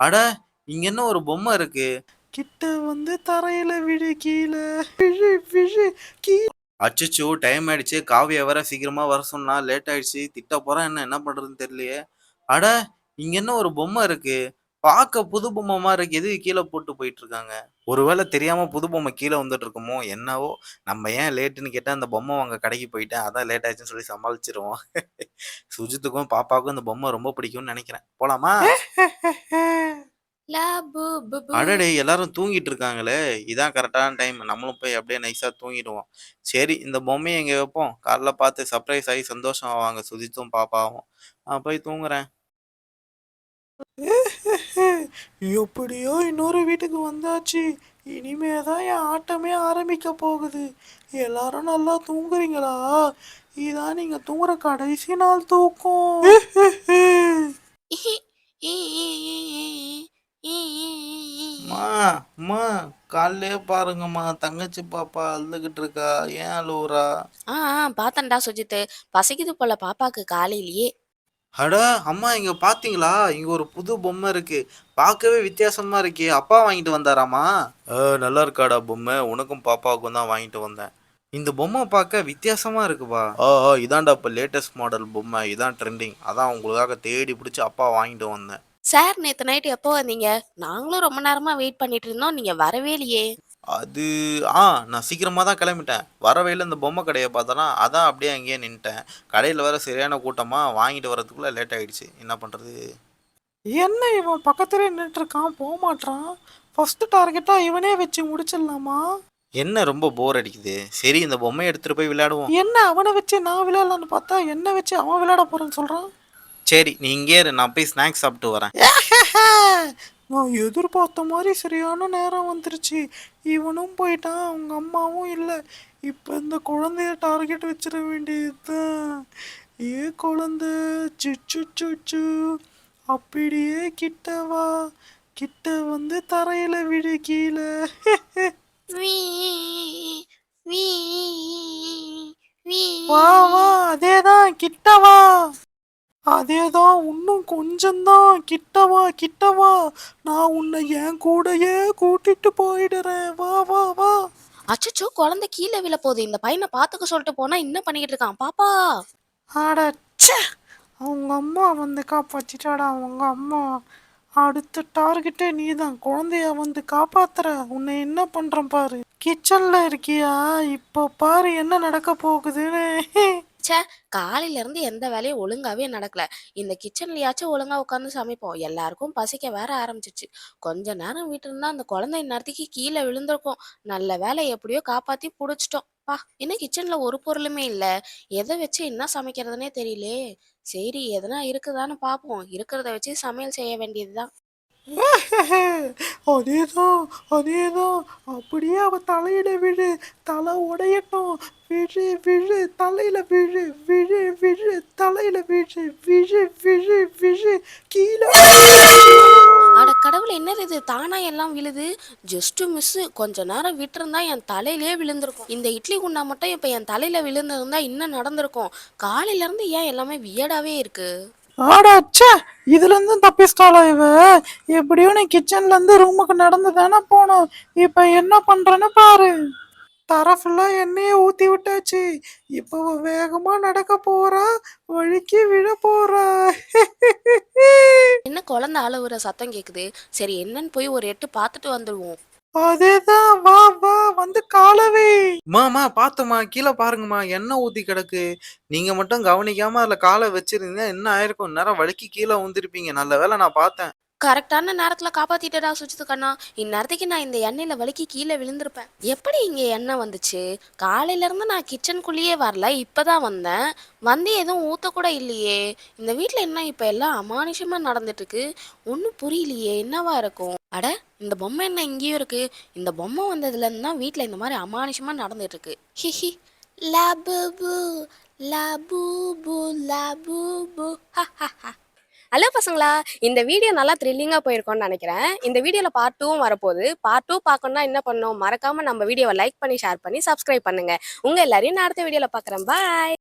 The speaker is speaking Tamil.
அட இங்க என்ன ஒரு பொம்மை இருக்கு? கிட்ட வந்து தரையில விழு கீழே விழு விழு கீ அச்சச்சோ டைம் ஆயிடுச்சு. காவியா வேற சீக்கிரமா வர சொன்னா லேட் ஆயிடுச்சு. திட்ட போறேன் என்ன என்ன பண்றதுன்னு தெரியலையே. அட இங்க என்ன ஒரு பொம்மை இருக்கு? பார்க்க புது பொம்மை மாதிரி இருக்கு. எதுக்கு கீழே போட்டு போயிட்டு இருக்காங்க? ஒருவேளை தெரியாம புது பொம்மை கீழே வந்துட்டு இருக்குமோ என்னவோ. நம்ம ஏன் லேட்டுன்னு கேட்டா அந்த பொம்மை வாங்க கடைக்கு போயிட்டேன் அதான் லேட் ஆயிடுச்சுன்னு சொல்லி சமாளிச்சிருவோம். சுஜித்துக்கும் பாப்பாவுக்கும் இந்த பொம்மை ரொம்ப பிடிக்கும்னு நினைக்கிறேன். போலாமா. அடடே எல்லாரும் தூங்கிட்டு இருக்காங்களே இதான் கரெக்டான டைம். நம்மளும் போய் அப்படியே நைஸா தூங்கிடுவோம். சரி இந்த பொம்மையை இங்க வைப்போம்? காலைல பார்த்து சர்ப்ரைஸ் ஆகி சந்தோஷம் ஆவாங்க. சுஜித்தும் பாப்பாவும். நான் போய் தூங்குறேன். எப்படியோ இன்னொரு வீட்டுக்கு வந்தாச்சு. இனிமே தான் என் ஆட்டமே ஆரம்பிக்க போகுது. எல்லாரும் நல்லா தூங்குறீங்களா? இதான் நீங்க தூங்குற கடைசி நாள் தூக்கம். அம்மா அம்மா காலையிலே பாருங்கம்மா. தங்கச்சி பாப்பா அழுதுகிட்டு இருக்கா. ஏன் அழுவுறா? ஆ ஆ, பார்த்தேன்டா சுஜித் பசிக்குது போல பாப்பாக்கு காலையிலேயே. அட அம்மா இங்க பாத்தீங்களா? இங்க ஒரு புது பொம்மை இருக்கு. பார்க்கவே வித்தியாசமா இருக்கே. அப்பா வாங்கிட்டு வந்தாராமா நல்லா இருக்காடா பொம்மை. உனக்கும் பாப்பாவுக்கும் தான் வாங்கிட்டு வந்தேன். இந்த பொம்மை பார்க்க வித்தியாசமா இருக்குப்பா. ஆ ஆ, இதான்டா இப்போ லேட்டஸ்ட் மாடல் பொம்மை. இதான் ட்ரெண்டிங் அதான் உங்களுக்காக தேடி பிடிச்சி அப்பா வாங்கிட்டு வந்தேன். சார் நேத்து நைட் எப்போ வந்தீங்க? நாங்களும் ரொம்ப நேரமா வெயிட் பண்ணிட்டு இருந்தோம். நீங்க வரவே இல்லையே. அது ஆ நான் சீக்கிரமாக தான் கிளம்பிட்டேன். வர வழியில இந்த பொம்மை கடையை பார்த்தனா அதான் அப்படியே அங்கேயே நின்ட்டேன் கடையில் வேற சரியான கூட்டமாக வாங்கிட்டு வரதுக்குள்ளே லேட் ஆயிடுச்சு. என்ன பண்ணுறது என்ன இவன் பக்கத்துல நின்றுட்டு இருக்கான்? போக மாட்டான் ஃபர்ஸ்ட் டார்கெட்டா இவனே வச்சு முடிச்சிடலாமா? என்ன ரொம்ப போர் அடிக்குது? சரி இந்த பொம்மையை எடுத்துகிட்டு போய் விளையாடுவோம். என்ன அவனை வச்சு நான் விளையாடலான்னு பார்த்தா என்ன வச்சு அவன் விளையாட போறேன்னு சொல்றான்? சரி நீ இங்கே இரு நான் போய் ஸ்நாக்ஸ் சாப்பிட்டு வரேன். நான் எதிர்பார்த்த மாதிரி சரியான நேரம் வந்துருச்சு. இவனும் போயிட்டான் அவங்க அம்மாவும் இல்லை. இப்போ இந்த குழந்தைய டார்கெட் வச்சிட வேண்டியதுதான். ஏ குழந்தை சுச்சு சுச்சு. அப்படியே கிட்ட வா. கிட்ட வந்து தரையில விடு கீழே. வீ, வீ, வீ. வா வா அதேதான் கிட்ட வா. அதேதான் இன்னும் கொஞ்சம்தான் கிட்ட வா கிட்ட வா நான் உன்னை என் கூடயே கூட்டிட்டு போயிடுறேன். வா வா வா. அச்சச்சோ குழந்தை கீழே விழ போகுது. இந்த பையனை பாத்துக்க சொல்லிட்டு போனா என்ன பண்ணிக்கிட்டு இருக்கான். பாப்பா. அடச்சே அவங்க அம்மா வந்து காப்பாத்திட்டாடா. அவங்க அம்மா. அடுத்த டார்கெட்டே நீதான். குழந்தைய வந்து காப்பாத்துற. உன்னை என்ன பண்றேன் பாரு. கிச்சன்ல இருக்கியா? இப்போ பாரு என்ன நடக்க போகுதுன்னு. ச்சே காலையில இருந்து எந்த வேலையும் ஒழுங்காவே நடக்கல. இந்த கிச்சன்லயாச்சும் ஒழுங்கா உட்காந்து சமைப்போம். எல்லாருக்கும் பசிக்க வேற ஆரம்பிச்சிச்சு கொஞ்ச நேரம் விட்டு இருந்தா அந்த குழந்தை இந்நேரத்துக்கு கீழே விழுந்திருக்கும். நல்ல வேலை எப்படியோ காப்பாத்தி புடிச்சிட்டோம். பா என்ன கிச்சன்ல ஒரு பொருளுமே இல்ல. எதை வச்சு என்ன சமைக்கிறதுனே தெரியலே. சரி எதனா இருக்குதான்னு பாப்போம். இருக்கிறத வச்சு சமையல் செய்ய வேண்டியதுதான். அதேதான் அதேதான். அப்படியே அவன் தலையில விழு தலை உடையட்டும். விழு விழு தலையில விழு விழு விழு தலையில விழு விழு விழு விழு. கீழே அட கடவுள் என்னது இது? தானா எல்லாம் விழுது? ஜஸ்ட் மிஸ் கொஞ்ச நேரம் விட்டுருந்தா என் தலையிலே விழுந்திருக்கும். இந்த இட்லி குண்டா மட்டும் இப்ப என் தலையில விழுந்திருந்தா இன்னும் நடந்திருக்கும். காலையில இருந்து ஏன் எல்லாமே வியடாவே இருக்கு? ஆடாச்சே இதுலேருந்து தப்பிச்சிட்டாளா இவ? எப்படியோ நீ கிச்சன்லேருந்து ரூமுக்கு நடந்து தானே போனோம். இப்போ என்ன பண்ணுறேன்னு பாரு. தர ஃபுல்லாக எண்ணெயை ஊற்றி விட்டாச்சு. இப்போ வேகமாக நடக்க போகிறா வழுக்கி விழ போகிறா என்ன குழந்தை அழுவுற சத்தம் கேட்குது சரி என்னன்னு போய் ஒரு எட்டு பார்த்துட்டு வந்துடுவோம் அதேதான் வா வா வந்து காலவே. மாமா பார்த்தம்மா கீழே பாருங்கம்மா எண்ணெய் ஊத்தி கிடக்கு. நீங்க மட்டும் கவனிக்காம அதில் காலை வச்சிருந்தீங்கன்னா என்ன ஆயிருக்கும்? நேரம் வழுக்கி கீழே ஊந்திருப்பீங்க நல்ல வேளை நான் பார்த்தேன். கரெக்டான நேரத்துல காப்பாத்திட்டடா சுஜித் கண்ணா. இந்நேரத்துக்கு நான் இந்த எண்ணெயில வலிக்கு கீழே விழுந்திருப்பேன். எப்படி இங்க எண்ணெய் வந்துச்சு? காலையில இருந்து நான் கிச்சனுக்குள்ளேயே வரல இப்பதான் வந்தேன். வந்து எதுவும் ஊத்த கூட இல்லையே. இந்த வீட்டுல என்ன இப்ப எல்லாம் அமானுஷமா நடந்துட்டு இருக்கு ஒன்றும் புரியலையே என்னவா இருக்கும்? அட இந்த பொம்மை என்ன இங்கேயும் இருக்கு? இந்த பொம்மை வந்ததுல இருந்து தான் வீட்டுல இந்த மாதிரி அமானுஷமா நடந்துட்டு இருக்கு ஹிஹி லபூபு. ஹா ஹ ஹ. ஹலோ பசங்களா. இந்த வீடியோ நல்லா த்ரில்லிங்காக போயிருக்கோம்னு நினைக்கிறேன். இந்த வீடியோவில் பார்ட் டூவும் வரப்போகுது. பார்ட் டூ பார்க்கணும்னா என்ன பண்ணணும்? மறக்காம நம்ம வீடியோவை லைக் பண்ணி ஷேர் பண்ணி சப்ஸ்கிரைப் பண்ணுங்க. உங்க எல்லாரையும் நான் அடுத்த வீடியோவில் பார்க்குறேன். பாய்